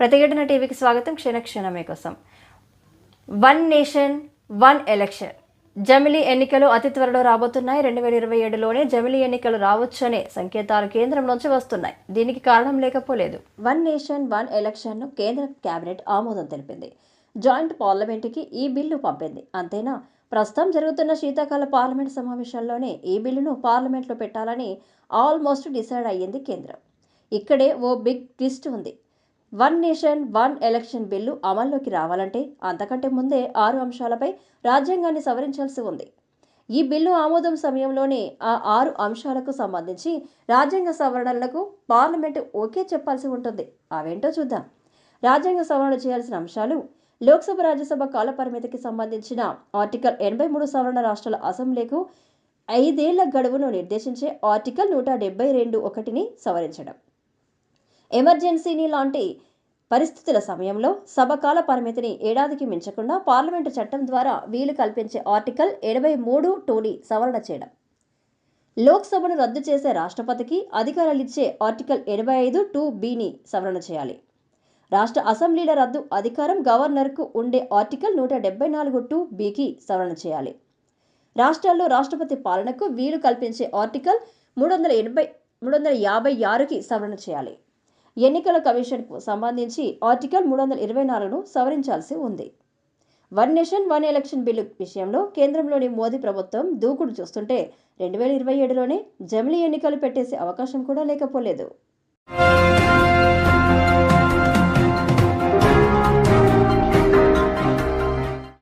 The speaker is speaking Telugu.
ప్రతిఘటన టీవీకి స్వాగతం. క్షణ క్షణమే కోసం. One nation one election. జమిలీ ఎన్నికలు అతి త్వరలో రాబోతున్నాయి. రెండు వేల ఇరవై ఏడులోనే జమిలీ ఎన్నికలు రావచ్చనే సంకేతాలు కేంద్రం నుంచి వస్తున్నాయి. దీనికి కారణం లేకపోలేదు. వన్ నేషన్ వన్ ఎలక్షన్ను కేంద్ర కేబినెట్ ఆమోదం తెలిపింది. జాయింట్ పార్లమెంటుకి ఈ బిల్లు పంపింది. అంతేనా? ప్రస్తుతం జరుగుతున్న శీతాకాల పార్లమెంట్ సమావేశాల్లోనే ఈ బిల్లును పార్లమెంట్లో పెట్టాలని ఆల్మోస్ట్ డిసైడ్ అయ్యింది కేంద్రం. ఇక్కడే ఓ బిగ్ ట్విస్ట్ ఉంది. One nation one election bill అమల్లోకి రావాలంటే అంతకంటే ముందే ఆరు అంశాలపై రాజ్యాంగాన్ని సవరించాల్సి ఉంది. ఈ బిల్లు ఆమోదం సమయంలోనే ఆ ఆరు అంశాలకు సంబంధించి రాజ్యాంగ సవరణలకు పార్లమెంటు ఓకే చెప్పాల్సి ఉంటుంది. అవేంటో చూద్దాం. రాజ్యాంగ సవరణ చేయాల్సిన అంశాలు లోక్సభ రాజ్యసభ కాలపరిమితికి సంబంధించిన ఆర్టికల్ ఎనభై మూడు సవరణ రాష్ట్రాల అసెంబ్లీకు ఐదేళ్ళ గడువును నిర్దేశించే ఆర్టికల్ నూట డెబ్బై రెండు ఒకటిని సవరించడం. ఎమర్జెన్సీని లాంటి పరిస్థితుల సమయంలో సభకాల పరిమితిని ఏడాదికి మించకుండా పార్లమెంటు చట్టం ద్వారా వీలు కల్పించే ఆర్టికల్ ఎనభై మూడు టూని సవరణ చేయడం. లోక్సభను రద్దు చేసే రాష్ట్రపతికి అధికారాలిచ్చే ఆర్టికల్ ఎనభై ఐదు టూ బిని సవరణ చేయాలి. రాష్ట్ర అసెంబ్లీల రద్దు అధికారం గవర్నర్కు ఉండే ఆర్టికల్ నూట డెబ్బై నాలుగు టూ బికి సవరణ చేయాలి. రాష్ట్రాల్లో రాష్ట్రపతి పాలనకు వీలు కల్పించే ఆర్టికల్ మూడు వందల ఎనభై మూడు వందల యాభై ఆరుకి సవరణ చేయాలి. ఎన్నికల కమిషన్కు సంబంధించి ఆర్టికల్ మూడు వందల ఇరవై నాలుగును సవరించాల్సి ఉంది. One nation one election bill విషయంలో కేంద్రంలోని మోదీ ప్రభుత్వం దూకుడు చూస్తుంటే రెండు వేల ఇరవై ఏడులోనే జమిలీ ఎన్నికలు పెట్టేసే అవకాశం కూడా లేకపోలేదు.